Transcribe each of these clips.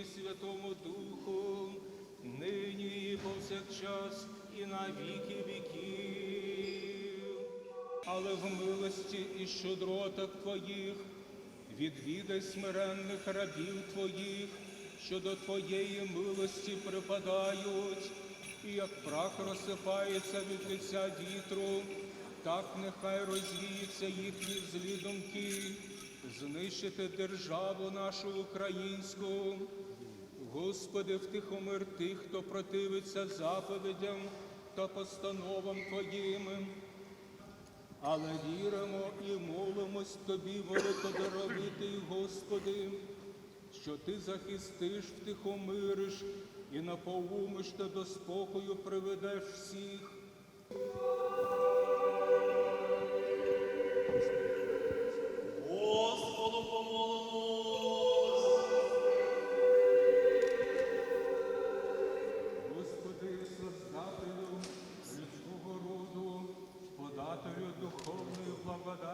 і Святому Духу, нині і повсякчас, і на віки віків. Але в милості і щедротах Твоїх відвідай смиренних рабів Твоїх, що до Твоєї милості припадають, і як прах розсипається від лиця вітру, так нехай розвіються їхні злі думки, знищити державу нашу українську. Господи, втихомир тих, хто противиться заповідям та постановам Твоїм. Але віримо і молимось Тобі, великодоровитий Господи, що Ти захистиш, втихомириш і наповумиш та до спокою приведеш всіх.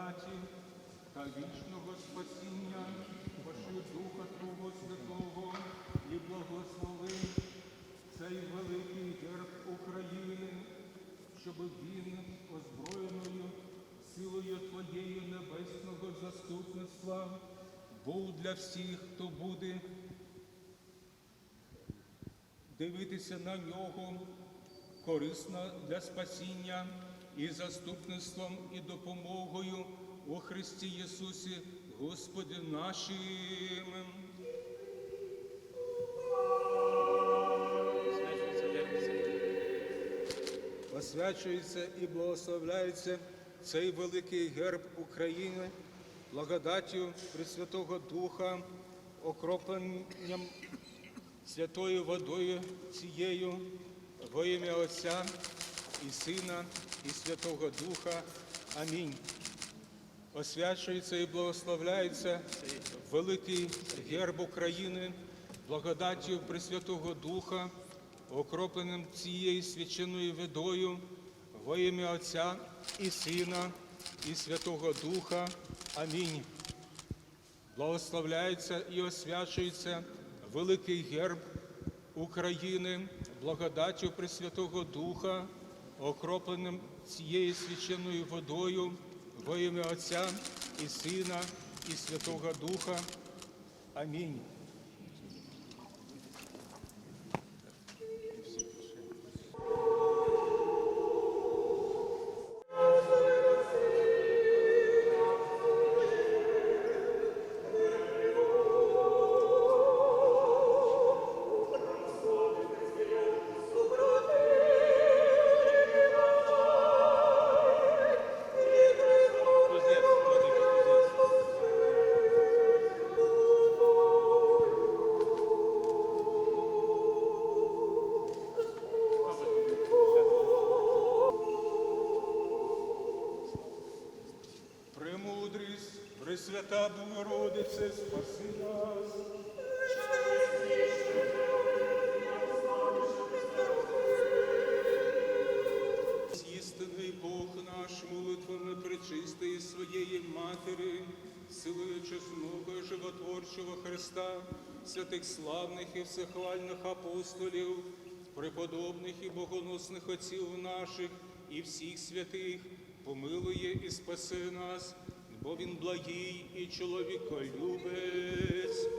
Благодаті та вічного спасіння, пошли Духа Твого Святого і благослови цей великий герб України, щоб він озброєною силою Твоєї небесного заступництва був для всіх, хто буде дивитися на нього корисно для спасіння і заступництвом і допомогою у Христі Ісусі, Господі нашим. Освячується і благословляється цей великий герб України благодаттю Пресвятого Духа, окропленням святою водою цією во ім'я Отця і Сина, і Святого Духа. Амінь. Освячується і благословляється великий герб України, благодаттю Пресвятого Духа, окропленим цією свяченою водою во ім'я Отця і Сина, і Святого Духа. Амінь. Благословляється і освячується великий герб України, благодаттю Пресвятого Духа, окропленим цією священною водою во ім'я Отця і Сина, і Святого Духа. Амінь. Святих славних і всехвальних апостолів, преподобних і богоносних отців наших і всіх святих, помилує і спаси нас, бо він благий і чоловіколюбець.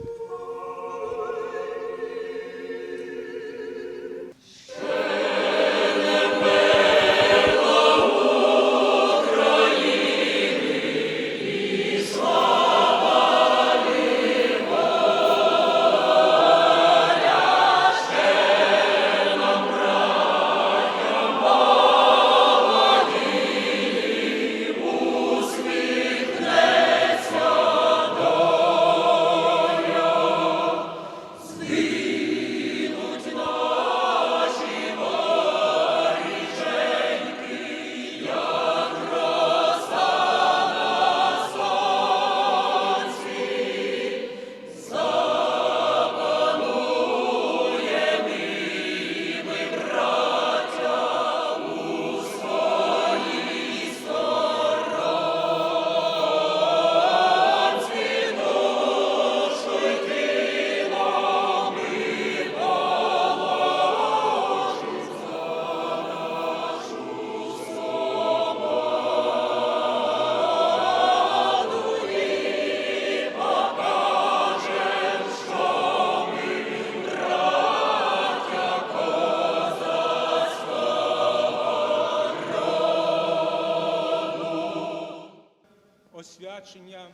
Освячення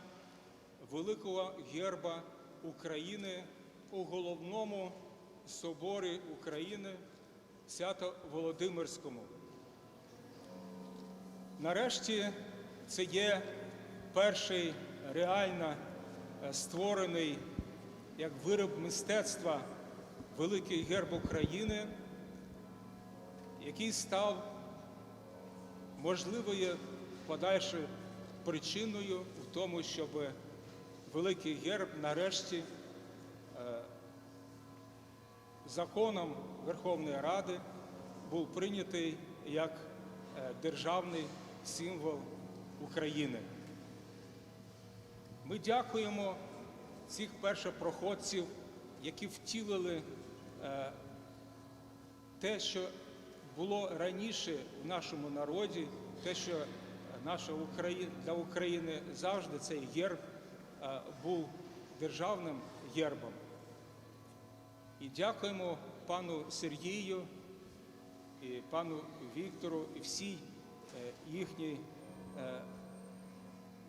великого герба України у головному соборі України свято Володимирському. Нарешті це є перший реально е, створений як вироб мистецтва великий герб України, який став можливою подальшою причиною в тому, щоб великий герб нарешті е, законом Верховної Ради був прийнятий як е, державний символ України. Ми дякуємо цих першопроходців, які втілили е, те, що було раніше в нашому народі, те, що наша Україна для України завжди цей герб е, був державним гербом. І дякуємо пану Сергію і пану Віктору і всій е, їхній е,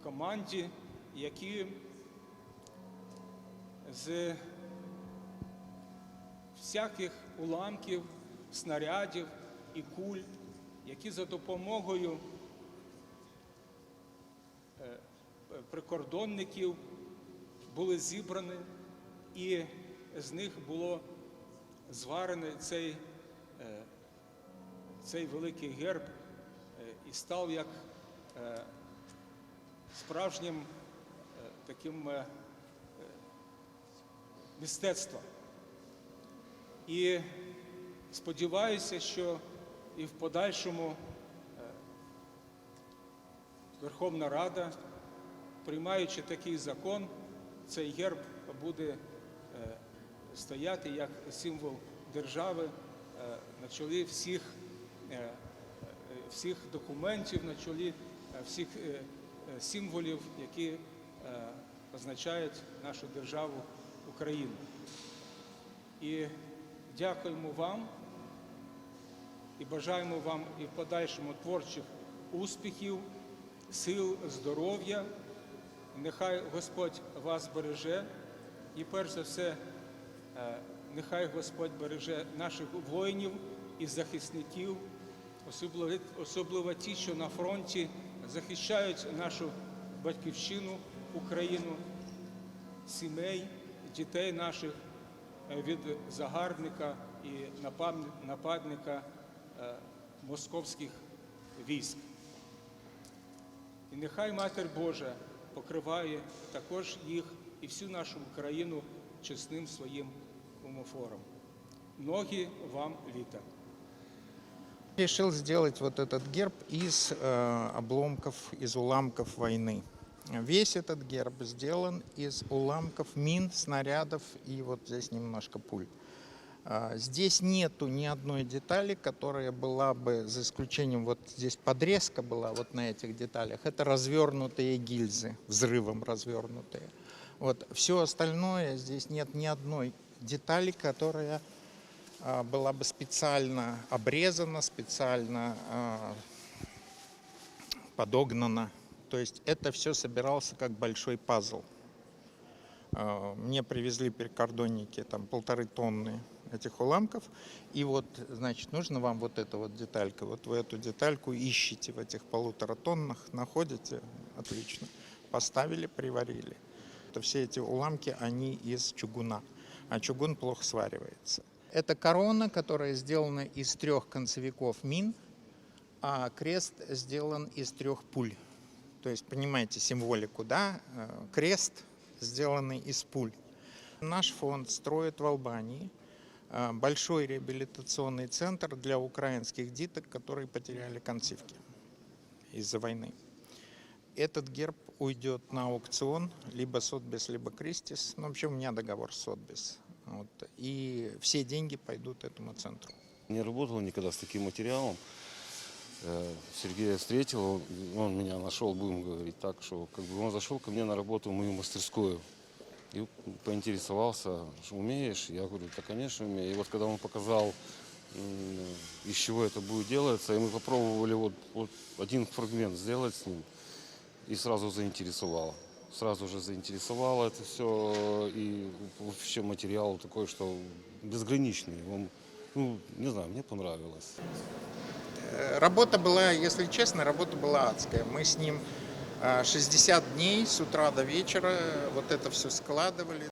команді, які з всяких уламків, снарядів і куль, які за допомогою прикордонників були зібрані, і з них було зварений цей, е, цей великий герб е, і став як е, справжнім таким мистецтвом. І сподіваюся, що і в подальшому Верховна Рада, приймаючи такий закон, цей герб буде е, стояти як символ держави е, на чолі всіх, е, всіх документів, на чолі всіх символів, які означають нашу державу Україну. І дякуємо вам і бажаємо вам і в подальшому творчих успіхів, сил, здоров'я. Нехай Господь вас береже і перш за все, е, нехай Господь береже наших воїнів і захисників, особливо, особливо ті, що на фронті захищають нашу батьківщину, Україну, сімей, дітей наших е, від загарбника і нападника е, московських військ. І нехай Матір Божа покриває також їх і всю нашу Україну чесним своїм умофором. Ноги вам літа. Решил сделать вот этот герб из э, обломков, из уламков войны. Весь этот герб сделан из уламков мин, снарядов и вот здесь немножко пуль. А, Здесь нету ни одной детали, которая была бы, за исключением вот здесь подрезка была вот на этих деталях, это развернутые гильзы, взрывом развернутые. Вот все остальное, здесь нет ни одной детали, которая а, была бы специально обрезана, специально а, подогнана. То есть это все собирался как большой пазл. Мне привезли прикордонники там полторы тонны этих уламков. И вот, значит, нужно вам вот эта вот деталька. Вот вы эту детальку ищете в этих полутора тоннах, находите, отлично. Поставили, приварили. То все эти уламки, они из чугуна. А чугун плохо сваривается. Это корона, которая сделана из трех концевиков мин, а крест сделан из трех пуль. То есть, понимаете символику, да? Э, Крест, сделанный из пуль. Наш фонд строит в Албании большой реабилитационный центр для украинских деток, которые потеряли концевки из-за войны. Этот герб уйдет на аукцион либо Сотбис, либо Кристис. Ну, вообще у меня договор с Сотбис. Вот. И все деньги пойдут этому центру. Не работал никогда с таким материалом. Э, Сергея встретил, он меня нашел, будем говорить так, что как бы он зашел ко мне на работу в мою мастерскую и поинтересовался, умеешь? Я говорю, да, конечно, умею. И вот когда он показал, из чего это будет делаться, и мы попробовали вот, вот один фрагмент сделать с ним, и сразу заинтересовало. Сразу же заинтересовало это все, и вообще материал такой, что безграничный. Он, ну, не знаю, мне понравилось. Э, Работа была, если честно, работа была адская. Мы с ним 60 дней с утра до вечера вот это все складывали,